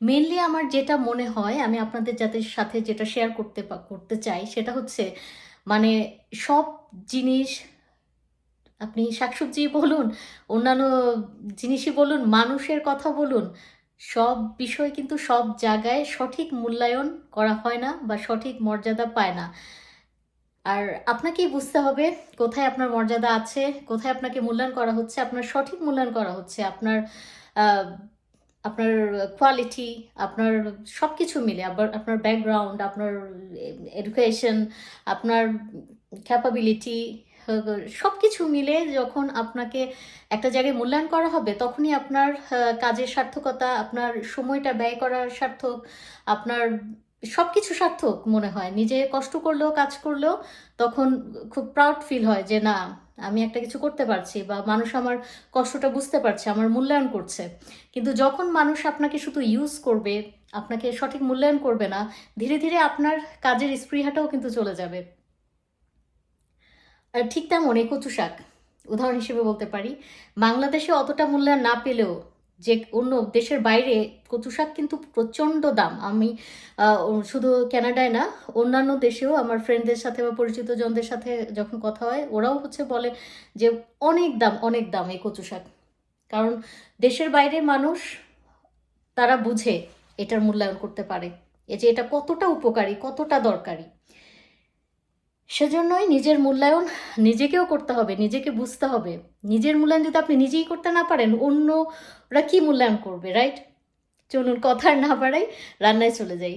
Mainly আমার যেটা মনে হয়, আমি আপনাদের যাদের সাথে যেটা শেয়ার করতে করতে চাই, সেটা হচ্ছে মানে সব জিনিস আপনি শাকসবজি বলুন, অন্যান্য জিনিসই বলুন, মানুষের কথা বলুন, সব বিষয় কিন্তু সব জায়গায় সঠিক মূল্যায়ন করা হয় না বা সঠিক মর্যাদা পায় না। আর আপনাকেই বুঝতে হবে কোথায় আপনার মর্যাদা আছে, কোথায় আপনাকে মূল্যায়ন করা হচ্ছে, আপনার সঠিক মূল্যায়ন করা হচ্ছে, আপনার আপনার কোয়ালিটি আপনার সব কিছু মিলে, আবার আপনার ব্যাকগ্রাউন্ড আপনার এডুকেশন আপনার ক্যাপাবিলিটি সব কিছু মিলে যখন আপনাকে একটা জায়গায় মূল্যায়ন করা হবে, তখনই আপনার কাজের সার্থকতা, আপনার সময়টা ব্যয় করার সার্থক, আপনার সব কিছু সার্থক মনে হয়। নিজে কষ্ট করলেও, কাজ করলেও তখন খুব প্রাউড ফিল হয় যে না আমি একটা কিছু করতে পারছি বা মানুষ আমার কষ্টটা বুঝতে পারছে, আমার মূল্যায়ন করছে। কিন্তু যখন মানুষ আপনাকে শুধু ইউজ করবে, আপনাকে সঠিক মূল্যায়ন করবে না, ধীরে ধীরে আপনার কাজের স্পৃহাটাও কিন্তু চলে যাবে। আর ঠিক তেমন এই কচু শাক, উদাহরণ হিসেবে বলতে পারি, বাংলাদেশে অতটা মূল্যায়ন না পেলেও যে অন্য দেশের বাইরে কচু শাক কিন্তু প্রচণ্ড দাম। আমি শুধু কানাডায় না, অন্যান্য দেশেও আমার ফ্রেন্ডদের সাথে বা পরিচিত জনদের সাথে যখন কথা হয়, ওরাও হচ্ছে বলে যে অনেক দাম অনেক দাম এই কচু শাক। কারণ দেশের বাইরের মানুষ, তারা বুঝে এটার মূল্যায়ন করতে পারে। এই যে এটা কতটা উপকারী, কতটা দরকারি। সেজন্যই নিজের মূল্যায়ন নিজেকেও করতে হবে, নিজেকে বুঝতে হবে। নিজের মূল্যায়ন যদি আপনি নিজেই করতে না পারেন, অন্যরা কী মূল্যায়ন করবে রাইট চলুন কথা না বাড়াই, রান্নায় চলে যাই।